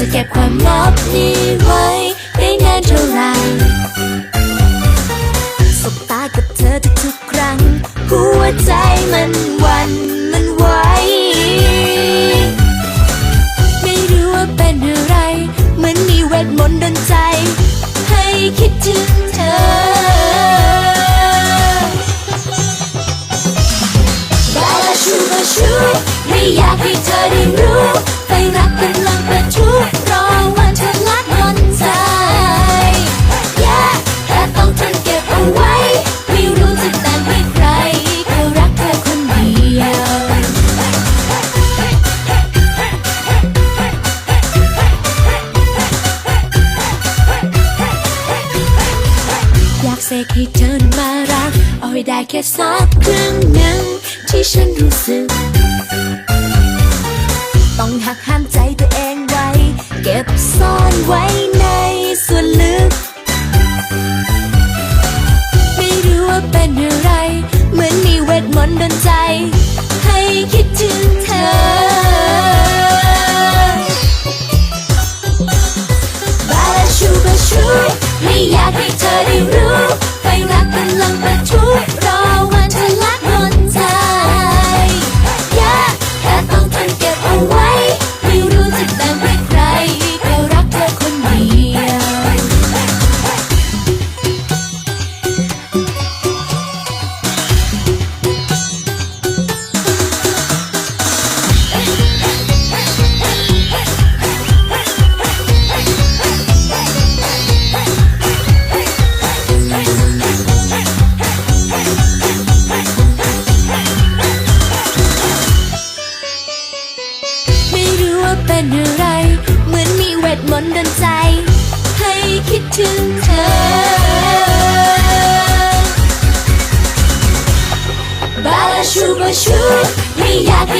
จะเก็บความลับนี้ไว้ได้นานเท่าไหร่สบตากับเธอทุกๆครั้ง หัวใจมันวันมันไหวไม่รู้ว่าเป็นอะไร เหมือนมีเวทมนต์ดนใจ ให้คิดถึงเธอแบลชูบาชูไม่อยากให้เธอได้รู้ เสกให้เธอนั้นมารัก เอาให้ได้แค่สักครึ่งหนึ่งที่ฉันรู้สึก ต้องหักห้ามใจตัวเองไว้ เก็บซ่อนไว้ในส่วนลึก ไม่รู้ว่าเป็นอะไร เหมือนมีเวทมนต์ดนใจ ให้คิดถึงเธอบาลาชูบาชู ไม่อยากให้เธอได้รู้ไฟรักกำลังประทุ เป็นอะไร เหมือนมีเวทมนต์ดนใจ ให้คิดถึงเธอ บาลาชูบาชูไม่อยากใ